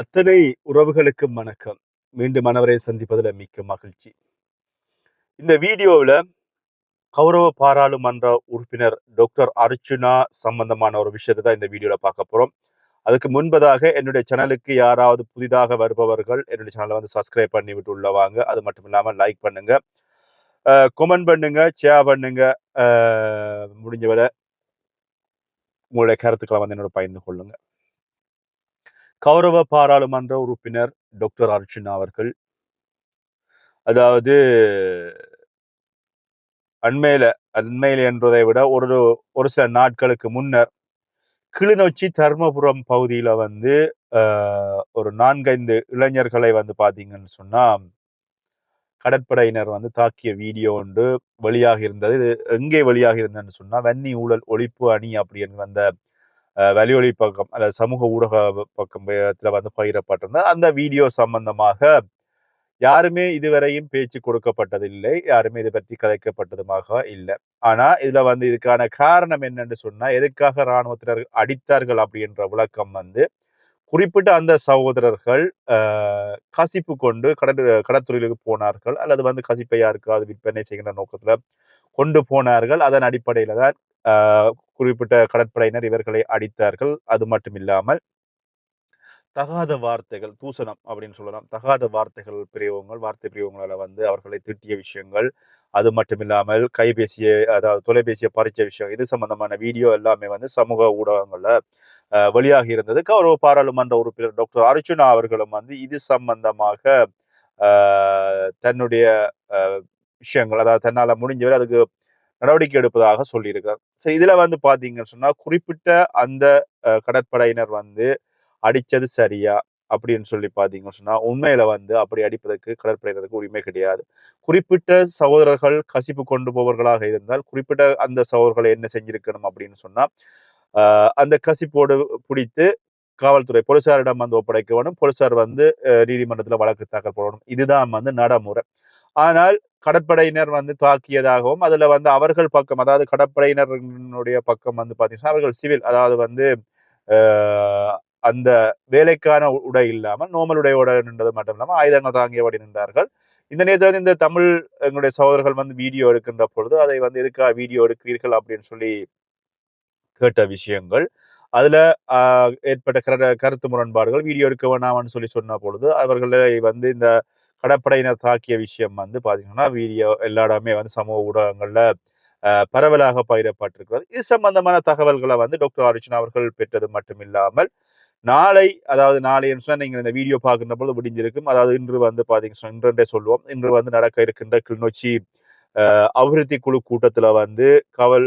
அத்தனை உறவுகளுக்கும் வணக்கம். மீண்டும் மனவரை சந்திப்பதில் மிக்க மகிழ்ச்சி. இந்த வீடியோவில் கௌரவ பாராளுமன்ற உறுப்பினர் டாக்டர் அர்ச்சுனா சம்பந்தமான ஒரு விஷயத்தை தான் இந்த வீடியோவில் பார்க்க போகிறோம் அதுக்கு முன்பதாக என்னுடைய சேனலுக்கு யாராவது புதிதாக வருபவர்கள் என்னுடைய சேனலை வந்து சப்ஸ்கிரைப் பண்ணி விட்டு உள்ளவாங்க அது மட்டும் இல்லாமல் லைக் பண்ணுங்க. கொமெண்ட் பண்ணுங்க ஷேர் பண்ணுங்க. முடிஞ்ச வரை உங்களுடைய கருத்துக்களை வந்து என்னோட பகிர்ந்து கொள்ளுங்க. கௌரவ பாராளுமன்ற உறுப்பினர் டாக்டர் அர்ச்சுனா அவர்கள். அதாவது அண்மையில அண்மையில என்றதை விட ஒரு ஒரு சில நாட்களுக்கு முன்னர் கிளிநொச்சி தர்மபுரம் பகுதியில வந்து ஒரு நான்கைந்து இளைஞர்களை வந்து பாத்தீங்கன்னு சொன்னா கடற்படையினர் வந்து தாக்கிய வீடியோ ஒன்று வெளியாக இருந்தது. இது எங்கே வெளியாக இருந்ததுன்னு சொன்னா வன்னி ஊழல் ஒழிப்பு அணி அப்படின்னு வந்த வலியொலி பக்கம் அல்லது சமூக ஊடக பக்கத்துல வந்து பகிரப்பட்டிருந்தது அந்த வீடியோ சம்பந்தமாக யாருமே இதுவரையும் பேச்சு கொடுக்கப்பட்டதில்லை. யாருமே இது பற்றி கதைக்கப்பட்டதுமாக இல்லை. ஆனால் இதில் வந்து இதுக்கான காரணம் என்னன்னு சொன்னால் எதுக்காக இராணுவத்தினர் அடித்தார்கள் அப்படின்ற விளக்கம் வந்து குறிப்பிட்ட அந்த சகோதரர்கள் கசிப்பு கொண்டு கடல் கடற்தொழிலுக்கு போனார்கள். அல்லது வந்து கசிப்பை யாருக்காவது விற்பனை செய்கின்ற நோக்கத்தில் கொண்டு போனார்கள். அதன் அடிப்படையில் தான் குறிப்பிட்ட கடற்படையினர் இவர்களை அடித்தார்கள். அது மட்டும் இல்லாமல் தகாத வார்த்தைகள் தூசணம் அப்படின்னு சொல்லலாம். தகாத வார்த்தைகள் பிரிவங்கள் வார்த்தை பிரிவங்களால் வந்து அவர்களை திட்டிய விஷயங்கள் அது மட்டும் இல்லாமல் கைபேசியை அதாவது தொலைபேசியை பறிச்ச விஷயம் இது சம்பந்தமான வீடியோ எல்லாமே வந்து சமூக ஊடகங்களில் வெளியாகி இருந்தது. கௌரவ பாராளுமன்ற உறுப்பினர் டாக்டர் அர்ஜுனா அவர்களும் வந்து இது சம்பந்தமாக தன்னுடைய விஷயங்கள் அதாவது தன்னால் முடிஞ்சவரை அதுக்கு நடவடிக்கை எடுப்பதாக சொல்லியிருக்கார். சரி இதில் வந்து பார்த்தீங்கன்னு சொன்னால் குறிப்பிட்ட அந்த கடற்படையினர் வந்து அடித்தது சரியா அப்படின்னு சொல்லி பார்த்தீங்கன்னு சொன்னால் உண்மையில் வந்து அப்படி அடிப்பதற்கு கடற்படையினருக்கு உரிமை கிடையாது. குறிப்பிட்ட சகோதரர்கள் கசிப்பு கொண்டு போவர்களாக இருந்தால் குறிப்பிட்ட அந்த சகோதரர்களை என்ன செஞ்சிருக்கணும் அப்படின்னு சொன்னால் அந்த கசிப்போடு பிடித்து காவல்துறை போலீசாரிடம் வந்து ஒப்படைக்க வேணும். போலீசார் வந்து நீதிமன்றத்தில் வழக்கு தாக்கல் போடணும். இதுதான் வந்து நடைமுறை. ஆனால் கடற்படையினர் வந்து தாக்கியதாகவும் அதுல வந்து அவர்கள் பக்கம் அதாவது கடற்படையினருடைய பக்கம் வந்து பார்த்தீங்கன்னா அவர்கள் சிவில் அதாவது வந்து அந்த வேலைக்கான உடை இல்லாமல் நோமல் உடையோட நின்றது மட்டும் இல்லாமல் ஆயுதங்கள் தாங்கியபடி நின்றார்கள். இந்த நேரத்தில் வந்து இந்த தமிழ் எங்களுடைய சகோதரர்கள் வந்து வீடியோ எடுக்கின்ற பொழுது அதை வந்து எதுக்காக வீடியோ எடுக்கிறீர்கள் அப்படின்னு சொல்லி கேட்ட விஷயங்கள் அதில் ஏற்பட்ட கர கருத்து முரண்பாடுகள் வீடியோ எடுக்க வேணாம்னு சொல்லி சொன்ன பொழுது அவர்களை வந்து இந்த கடற்படையினர் தாக்கிய விஷயம் வந்து பார்த்தீங்கன்னா வீடியோ எல்லா இடமே வந்து சமூக ஊடகங்களில் பரவலாக பகிரப்பட்டிருக்கிறது. இது சம்பந்தமான தகவல்களை வந்து டாக்டர் அர்ஜுன் அவர்கள் பெற்றது மட்டுமில்லாமல் நாளை அதாவது நாளை சொன்னால் நீங்கள் இந்த வீடியோ பார்க்கின்ற பொழுது முடிஞ்சிருக்கும் அதாவது இன்று வந்து பார்த்தீங்கன்னா இன்றென்றே சொல்லுவோம் இன்று வந்து நடக்க இருக்கின்ற கிளிநொச்சி அபிவிருத்தி குழு கூட்டத்தில் வந்து காவல்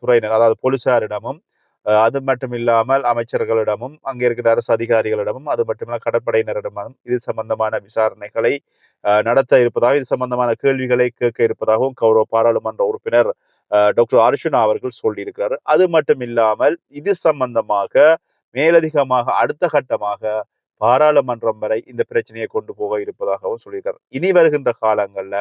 துறையினர் அதாவது போலீசாரிடமும் அது மட்டும் இல்லாமல் அமைச்சர்களிடமும் அங்கே இருக்கிற அரசு அதிகாரிகளிடமும் அது மட்டுமல்ல கடற்படையினரிடமும் இது சம்பந்தமான விசாரணைகளை நடத்த இருப்பதாக இது சம்பந்தமான கேள்விகளை கேட்க இருப்பதாகவும் கௌரவ பாராளுமன்ற உறுப்பினர் டாக்டர் அர்ஷுனா அவர்கள் சொல்லியிருக்கிறார். அது மட்டும் இல்லாமல் இது சம்பந்தமாக மேலதிகமாக அடுத்த கட்டமாக பாராளுமன்றம் வரை இந்த பிரச்சனையை கொண்டு போக இருப்பதாகவும் சொல்லியிருக்கார் இனி வருகின்ற காலங்களில்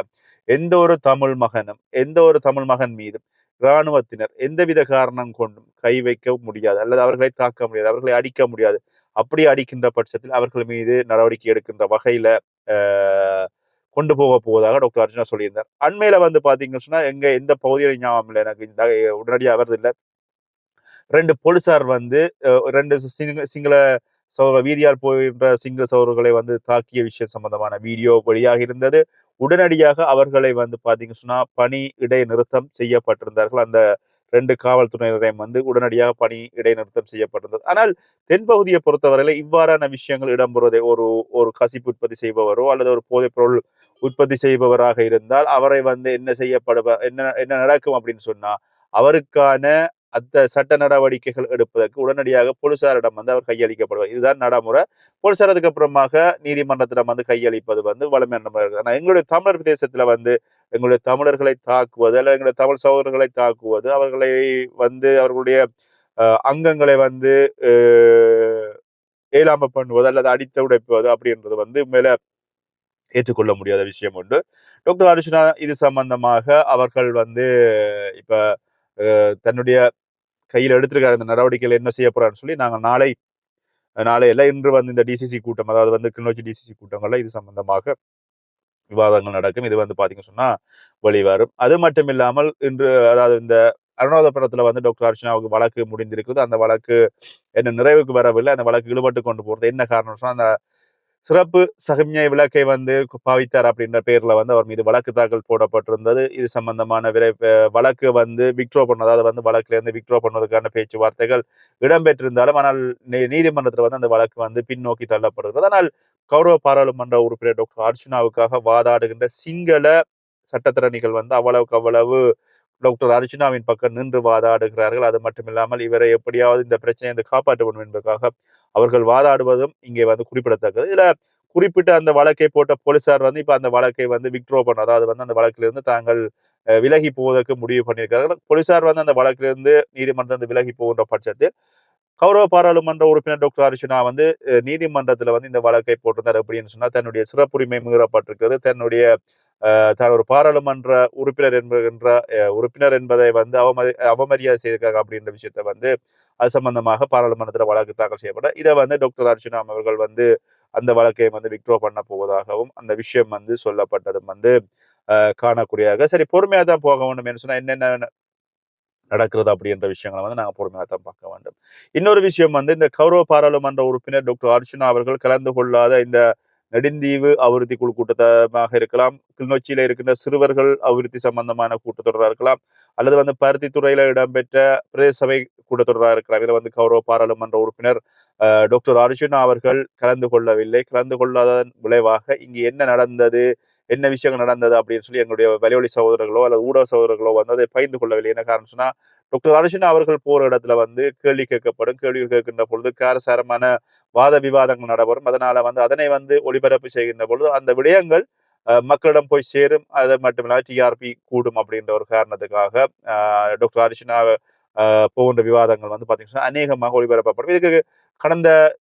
எந்த ஒரு தமிழ் மகனும் எந்த ஒரு தமிழ் மகன் மீதும் இராணுவத்தினர் எந்தவித காரணம் கொண்டும் கை வைக்க முடியாது. அல்லது அவர்களை தாக்க முடியாது அவர்களை அடிக்க முடியாது. அப்படி அடிக்கின்ற பட்சத்தில் அவர்கள் மீது நடவடிக்கை எடுக்கின்ற வகையில கொண்டு போக போவதாக டாக்டர் அர்ஜுனா சொல்லியிருந்தார். அண்மையில வந்து பாத்தீங்கன்னு சொன்னா எங்க எந்த பகுதியில ஞாபகம் இல்லை. எனக்கு இந்த உடனடியாக வருது இல்லை. ரெண்டு போலீசார் வந்து ரெண்டு சிங்க சிங்கள சௌர வீதியால் போகின்ற சிங்கள சௌரர்களை வந்து தாக்கிய விஷயம் சம்பந்தமான வீடியோ வெளியாக இருந்தது. உடனடியாக அவர்களை வந்து பாத்தீங்க சொன்னா பணி இடைநிறுத்தம் செய்யப்பட்டிருந்தார்கள். அந்த ரெண்டு காவல்துறையினரையும் வந்து உடனடியாக பணி இடைநிறுத்தம் செய்யப்பட்டிருந்தது. ஆனால் தென்பகுதியை பொறுத்தவரையில இவ்வாறான விஷயங்கள் இடம்பெறுவதை ஒரு ஒரு கசிப்பு உற்பத்தி செய்பவரோ அல்லது ஒரு போதைப் பொருள் உற்பத்தி செய்பவராக இருந்தால் அவரை வந்து என்ன செய்யப்படுவ என்ன என்ன நடக்கும் அப்படின்னு சொன்னா அவருக்கான அந்த சட்ட நடவடிக்கைகள் எடுப்பதற்கு உடனடியாக போலீசாரிடம் வந்து அவர் கையளிக்கப்படுவார். இதுதான் நடைமுறை. போலீசார் அதுக்கப்புறமாக நீதிமன்றத்திடம் வந்து கையளிப்பது வந்து வலிமையான முறை. எங்களுடைய தமிழர் பிரதேசத்தில் வந்து எங்களுடைய தமிழர்களை தாக்குவது அல்ல எங்களுடைய தமிழ் சகோதரர்களை தாக்குவது அவர்களை வந்து அவர்களுடைய அங்கங்களை வந்து ஏலாம பண்ணுவது அல்லது அடித்து உடைப்பது அப்படின்றது வந்து மேல ஏற்றுக்கொள்ள முடியாத விஷயம் உண்டு. டாக்டர் அர்ஜுனா இது சம்பந்தமாக அவர்கள் வந்து இப்ப தன்னுடைய கையில் எடுத்திருக்காரு இந்த நடவடிக்கைகள் என்ன செய்ய போறாருன்னு சொல்லி நாங்கள் நாளை நாளையில இன்று வந்து இந்த டிசிசி கூட்டம் அதாவது வந்து கிளிநொச்சி டிசிசி கூட்டங்கள்ல இது சம்பந்தமாக விவாதங்கள் நடக்கும். இது வந்து பாத்தீங்க சொன்னா வெளிவரும். அது மட்டும் இல்லாமல் இன்று அதாவது இந்த அருணாதபுரத்தில் வந்து டாக்டர் அர்ச்சனாவுக்கு வழக்கு முடிந்திருக்குது. அந்த வழக்கு என்ன நிறைவுக்கு வரவில்லை. அந்த வழக்கு இழுபட்டு கொண்டு போகிறது என்ன காரணம் சொன்னால் அந்த சிறப்பு சகமிய விளக்கை வந்து பாவித்தார் அப்படின்ற பேர்ல வந்து அவர் மீது வழக்கு தாக்கல் போடப்பட்டிருந்தது. இது சம்பந்தமான விரை வழக்கு வந்து விக்ட்ரோ பண்ண அதாவது வந்து வழக்குல இருந்து விக்ட்ரோ பண்ணுவதற்கான பேச்சுவார்த்தைகள் இடம்பெற்றிருந்தாலும் ஆனால் நீ- நீதிமன்றத்தில் வந்து அந்த வழக்கு வந்து பின்னோக்கி தள்ளப்படுகிறது ஆனால் கௌரவ பாராளுமன்ற உறுப்பினர் டாக்டர் அர்ஜுனாவுக்காக வாதாடுகின்ற சிங்கள சட்டத்திறனிகள் வந்து அவ்வளவுக்கு அவ்வளவு டாக்டர் அர்ஜுனாவின் பக்கம் நின்று வாதாடுகிறார்கள். அது மட்டும் இல்லாமல் இவரை எப்படியாவது இந்த பிரச்சனையை வந்து காப்பாற்ற வேண்டும் என்பதற்காக அவர்கள் வாதாடுவதும் இங்கே வந்து குறிப்பிடத்தக்கது. இதில் குறிப்பிட்ட அந்த வழக்கை போட்ட போலீசார் வந்து இப்போ அந்த வழக்கை வந்து விக்ட்ரோ பண்ண அதாவது வந்து அந்த வழக்கிலிருந்து தாங்கள் விலகி போவதற்கு முடிவு பண்ணியிருக்கிறார்கள். போலீசார் வந்து அந்த வழக்கிலிருந்து நீதிமன்றம் விலகி போகின்ற பட்சத்தில் கௌரவ பாராளுமன்ற உறுப்பினர் டாக்டர் அர்ஜுனா வந்து நீதிமன்றத்தில் வந்து இந்த வழக்கை போட்டிருந்தார். அப்படின்னு சொன்னால் தன்னுடைய சிறப்புரிமை மீறப்பட்டிருக்கிறது. தன்னுடைய தான் ஒரு பாராளுமன்ற உறுப்பினர் என்கின்ற உறுப்பினர் என்பதை வந்து அவமதி அவமரியாதை செய்திருக்காங்க அப்படின்ற விஷயத்த வந்து அது சம்பந்தமாக பாராளுமன்றத்தில் வழக்கு தாக்கல் செய்யப்பட இதை வந்து டாக்டர் அர்ச்சுனா அவர்கள் வந்து அந்த வழக்கை வந்து விக்ட்ரோ பண்ண போவதாகவும் அந்த விஷயம் வந்து சொல்லப்பட்டதும் வந்து காணக்கூடியதாக. சரி பொறுமையாக தான் போக வேண்டும் என்று சொன்னால் என்னென்ன நடக்கிறது அப்படின்ற விஷயங்களை வந்து நாங்கள் பொறுமையாக தான் பார்க்க வேண்டும். இன்னொரு விஷயம் வந்து இந்த கௌரவ பாராளுமன்ற உறுப்பினர் டாக்டர் அர்ஜுனா அவர்கள் கலந்து கொள்ளாத இந்த நெடுந்தீவு அபிவிருத்தி குழு கூட்டமாக இருக்கலாம். கிளிநொச்சியில் இருக்கின்ற சிறுவர்கள் அபிவிருத்தி சம்பந்தமான கூட்டத்தொடராக இருக்கலாம். அல்லது வந்து பருத்தித்துறையில இடம்பெற்ற பிரதேச சபை கூட்டத்தொடராக இருக்கலாம். இதில் வந்து கௌரவ பாராளுமன்ற உறுப்பினர் டாக்டர் அர்ஜுனா அவர்கள் கலந்து கொள்ளவில்லை. கலந்து கொள்ளாததன் விளைவாக இங்கு என்ன நடந்தது என்ன விஷயங்கள் நடந்தது அப்படின்னு சொல்லி எங்களுடைய வலியொலி சகோதரர்களோ அல்லது ஊடக சகோதரர்களோ வந்து அதை பகிர்ந்து கொள்ளவில்லை. என்ன காரணம் சொன்னால் டாக்டர் அர்ஜுனா அவர்கள் போகிற இடத்துல வந்து கேள்வி கேட்கப்படும். கேள்வி கேட்கின்ற பொழுது காரசாரமான வாத விவாதங்கள் நடைபெறும். அதனால வந்து அதனை வந்து ஒளிபரப்பு செய்கின்ற பொழுது அந்த விடயங்கள் மக்களிடம் போய் சேரும். அது மட்டும் டிஆர்பி கூடும் அப்படின்ற ஒரு காரணத்துக்காக டாக்டர் அர்ஜுனா போகின்ற விவாதங்கள் வந்து பார்த்தீங்கன்னா அநேகமாக ஒளிபரப்பப்படும். இதுக்கு கடந்த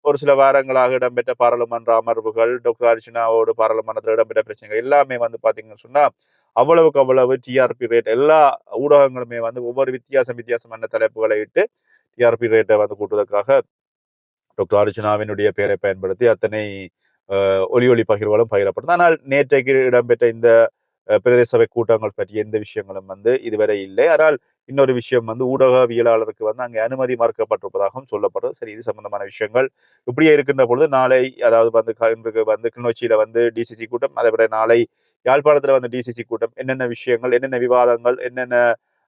ஒரு சில வாரங்களாக இடம்பெற்ற பாராளுமன்ற அமர்வுகள் டாக்டர் அர்ஜுனாவோடு பாராளுமன்றத்தில் இடம்பெற்ற பிரச்சனைகள் எல்லாமே வந்து பார்த்தீங்கன்னு சொன்னால் அவ்வளவுக்கு அவ்வளவு டிஆர்பி ரேட் எல்லா ஊடகங்களுமே வந்து ஒவ்வொரு வித்தியாசம் வித்தியாசமான தலைப்புகளை இட்டு டிஆர்பி ரேட்டை வந்து கூட்டுவதற்காக டாக்டர் அர்ஜுனாவினுடைய பெயரை பயன்படுத்தி அத்தனை ஒலி ஒளி பகிர்வுகளும் பகிரப்பட்டது. ஆனால் நேற்றைக்கு இடம்பெற்ற இந்த பிரதேச சபை கூட்டங்கள் பற்றிய எந்த விஷயங்களும் வந்து இதுவரை இல்லை. ஆனால் இன்னொரு விஷயம் வந்து ஊடகவியலாளருக்கு வந்து அங்கே அனுமதி மறுக்கப்பட்டிருப்பதாகவும் சொல்லப்படுறது சரி இது சம்பந்தமான விஷயங்கள். இப்படியே இருக்கின்ற பொழுது நாளை அதாவது வந்து இன்றைக்கு வந்து கிளிநொச்சியில வந்து டிசிசி கூட்டம் அதை விட நாளை யாழ்ப்பாணத்தில் வந்து டிசிசி கூட்டம் என்னென்ன விஷயங்கள் என்னென்ன விவாதங்கள் என்னென்ன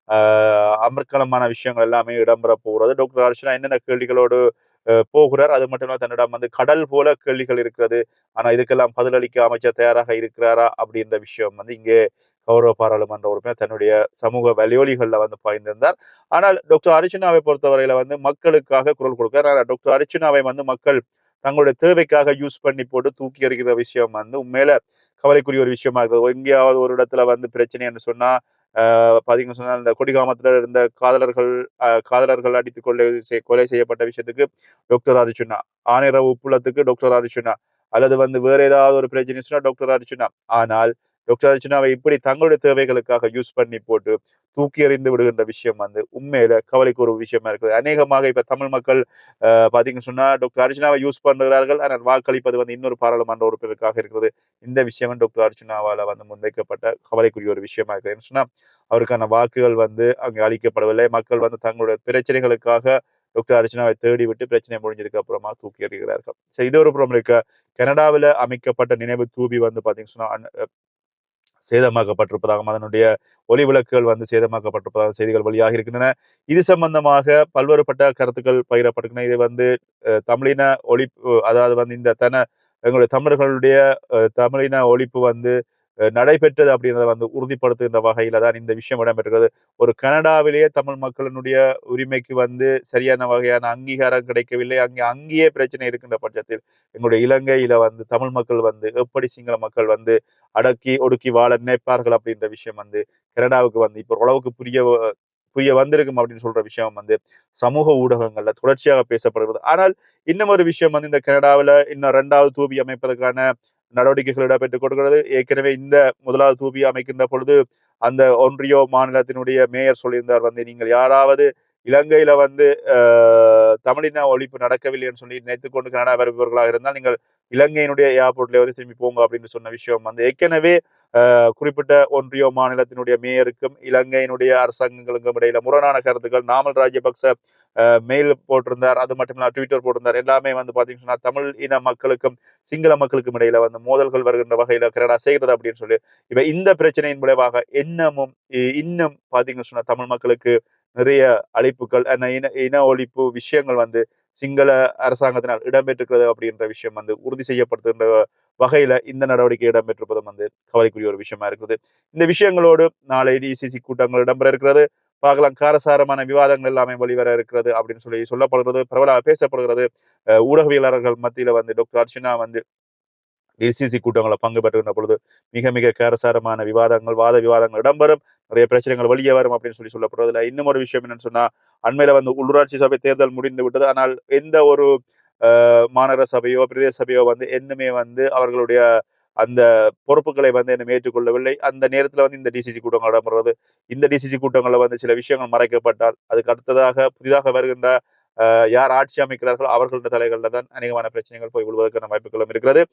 அமர்க்கலமான அமர்க்களமான விஷயங்கள் எல்லாமே இடம்பெற போகிறது. டாக்டர் அர்ச்சனா என்னென்ன கேள்விகளோடு போகிறார். அது மட்டும் இல்லாமல் தன்னிடம் வந்து கடல் போல கேள்விகள் இருக்கிறது. ஆனால் இதுக்கெல்லாம் பதிலளிக்க அமைச்சர் தயாராக இருக்கிறாரா அப்படின்ற விஷயம் வந்து இங்கே கௌரவ பாராளுமன்ற உறுப்பினர் தன்னுடைய சமூக வலியொலிகளில் வந்து பாய்ந்திருந்தார். ஆனால் டாக்டர் அர்ச்சனாவை பொறுத்தவரையில் வந்து மக்களுக்காக குரல் கொடுக்கிறார். ஆனால் டாக்டர் அர்ச்சனாவை வந்து மக்கள் தங்களுடைய தேவைக்காக யூஸ் பண்ணி போட்டு தூக்கி எறிகிற விஷயம் வந்து உண்மையில கவலைக்குரிய ஒரு விஷயமா இருக்குது. எங்கேயாவது ஒரு இடத்துல வந்து பிரச்சனைன்னு என்று சொன்னால் பாத்தீங்கன்னு சொன்னால் இந்த கொடிகாமத்தில் இருந்த காதலர்கள் காதலர்கள் அடித்து கொலை செய்- கொலை செய்யப்பட்ட விஷயத்துக்கு டாக்டர் அர்ஜுனா ஆனிரவு உப்புலத்துக்கு டாக்டர் அர்ச்சுனா அல்லது வந்து வேற ஏதாவது ஒரு பிரச்சனை டாக்டர் அர்ச்சுனா ஆனால் டாக்டர் அர்ச்சுனாவை இப்படி தங்களுடைய தேவைகளுக்காக யூஸ் பண்ணி போட்டு தூக்கி எறிந்து விடுகின்ற விஷயம் வந்து உண்மையில கவலைக்கு ஒரு விஷயமா இருக்குது. அநேகமாக இப்ப தமிழ் மக்கள் பாத்தீங்கன்னு சொன்னா டாக்டர் அர்ச்சுனாவை யூஸ் பண்ணுகிறார்கள். ஆனால் வாக்களிப்பது வந்து இன்னொரு பாராளுமன்ற உறுப்பினருக்காக இருக்கிறது. இந்த விஷயம் டாக்டர் அர்ச்சுனாவால வந்து முன்வைக்கப்பட்ட கவலைக்குரிய ஒரு விஷயமா இருக்குது என்ன சொன்னா அவருக்கான வாக்குகள் வந்து அங்கே அளிக்கப்படவில்லை. மக்கள் வந்து தங்களுடைய பிரச்சனைகளுக்காக டாக்டர் அர்ச்சனாவை தேடி விட்டு பிரச்சனை முடிஞ்சதுக்கு அப்புறமா தூக்கி எறிகிறார்கள். ஸோ இது ஒரு புறம் இருக்க. கனடாவில் அமைக்கப்பட்ட நினைவு தூபி வந்து பார்த்தீங்கன்னா சொன்னா சேதமாக்கப்பட்டிருப்பதாகவும் அதனுடைய ஒளி விளக்குகள் வந்து சேதமாக்கப்பட்டிருப்பதாக செய்திகள் வழியாக இருக்கின்றன. இது சம்பந்தமாக பல்வேறுபட்ட கருத்துக்கள் பகிரப்பட்டிருக்கின்றன. இது வந்து தமிழின ஒழிப்பு அதாவது வந்து இந்த தன எங்களுடைய தமிழர்களுடைய தமிழின ஒழிப்பு வந்து நடைபெற்றது அப்படின்றத வந்து உறுதிப்படுத்துகின்ற வகையில தான் இந்த விஷயம் இடம்பெற்றது ஒரு கனடாவிலேயே தமிழ் மக்களினுடைய உரிமைக்கு வந்து சரியான வகையான அங்கீகாரம் கிடைக்கவில்லை. அங்கே அங்கேயே பிரச்சனை இருக்கின்ற பட்சத்தில் எங்களுடைய இலங்கையில வந்து தமிழ் மக்கள் வந்து எப்படி சிங்கள மக்கள் வந்து அடக்கி ஒடுக்கி வாழ நினைப்பார்கள் அப்படின்ற விஷயம் வந்து கனடாவுக்கு வந்து இப்போ ஓரளவுக்கு புரிய வ- புரிய வந்திருக்கும் அப்படின்னு சொல்ற விஷயம் வந்து சமூக ஊடகங்கள்ல தொடர்ச்சியாக பேசப்படுகிறது. ஆனால் இன்னும் ஒரு விஷயம் வந்து இந்த கனடாவில் இன்னும் ரெண்டாவது தூபி அமைப்பதற்கான நடவடிக்கைகள் இடம்பெற்றுக் கொடுக்கிறது ஏற்கனவே இந்த முதலாவது தூபி அமைக்கின்ற பொழுது அந்த ஒன்றியோ மாநிலத்தினுடைய மேயர் சொல்லியிருந்தார். வந்து நீங்கள் யாராவது இலங்கையில் வந்து தமிழின ஒழிப்பு நடக்கவில்லைன்னு சொல்லி நினைத்துக் கொண்டு கனடா வருபவர்களாக இருந்தால் நீங்கள் இலங்கையினுடைய ஏர்போர்ட்ல வந்து திரும்பி போங்க அப்படின்னு சொன்ன விஷயம் வந்து. ஏற்கனவே குறிப்பிட்ட ஒன்றிய மாநிலத்தினுடைய மேயருக்கும் இலங்கையினுடைய அரசாங்கங்களுக்கும் இடையில முரணான கருத்துக்கள். நாமல் ராஜபக்ச மெயில் போட்டிருந்தார் அது மட்டும் இல்லாம ட்விட்டர் போட்டிருந்தார். எல்லாமே வந்து பார்த்தீங்கன்னு சொன்னால் தமிழ் இன மக்களுக்கும் சிங்கள மக்களுக்கும் இடையில வந்து மோதல்கள் வருகின்ற வகையில் கனடா செய்கிறது அப்படின்னு சொல்லி. இப்போ இந்த பிரச்சனையின் விளைவாக இன்னமும் இன்னும் பார்த்தீங்கன்னு சொன்னால் தமிழ் மக்களுக்கு நிறைய அழைப்புகள் இன இன ஒழிப்பு விஷயங்கள் வந்து சிங்கள அரசாங்கத்தினால் இடம்பெற்றிருக்கிறது அப்படின்ற விஷயம் வந்து உறுதி செய்யப்படுத்துகின்ற வகையில இந்த நடவடிக்கை இடம்பெற்றிருப்பதும் வந்து கவலைக்குரிய ஒரு விஷயமா இருக்குது. இந்த விஷயங்களோடு நாளை டிசிசி கூட்டங்கள் இடம்பெற இருக்கிறது. பார்க்கலாம். காரசாரமான விவாதங்கள் எல்லாமே வெளிவர இருக்கிறது அப்படின்னு சொல்லி சொல்லப்படுகிறது. பிரபல பேசப்படுகிறது. ஊடகவியலாளர்கள் மத்தியில வந்து டாக்டர் அர்ச்சனா வந்து டிசிசி கூட்டங்களில் பங்கு பெற்றுகின்ற பொழுது மிக மிக காரசாரமான விவாதங்கள் வாத விவாதங்கள் இடம்பெறும். நிறைய பிரச்சனைகள் வெளியே வரும் அப்படின்னு சொல்லி சொல்லப்படுறதுல இன்னும் ஒரு விஷயம் என்னன்னு சொன்னா அண்மையில வந்து உள்ளூராட்சி சபை தேர்தல் முடிந்து விட்டது. ஆனால் எந்த ஒரு மாநகர சபையோ பிரதேச சபையோ வந்து என்னுமே வந்து அவர்களுடைய அந்த பொறுப்புகளை வந்து என்னும் ஏற்றுக்கொள்ளவில்லை. அந்த நேரத்தில் வந்து இந்த டிசிசி கூட்டங்கள் இடம்பெறுவது இந்த டிசிசி கூட்டங்களில் வந்து சில விஷயங்கள் மறைக்கப்பட்டால் அதுக்கு அடுத்ததாக புதிதாக வருகின்ற யார் ஆட்சி அமைக்கிறார்களோ அவர்களுடைய தலைகளில் தான் அநேகமான பிரச்சனைகள் போய் விழுவதற்கான வாய்ப்புகளும் இருக்கிறது.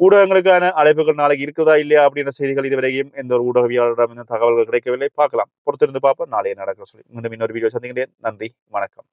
ஊடகங்களுக்கான அழைப்புகள் நாளைக்கு இருக்குதா இல்லையா அப்படின்ற செய்திகள் இதுவரையும் எந்த ஒரு ஊடகவியாளரிடம் இந்த தகவல்கள் கிடைக்கவில்லை. பார்க்கலாம். பொறுத்திருந்து பார்ப்போம். நாளைய நடக்கிற சொல்லி மீண்டும் இன்னொரு வீடியோ சந்திக்கிறேன் நன்றி. வணக்கம்.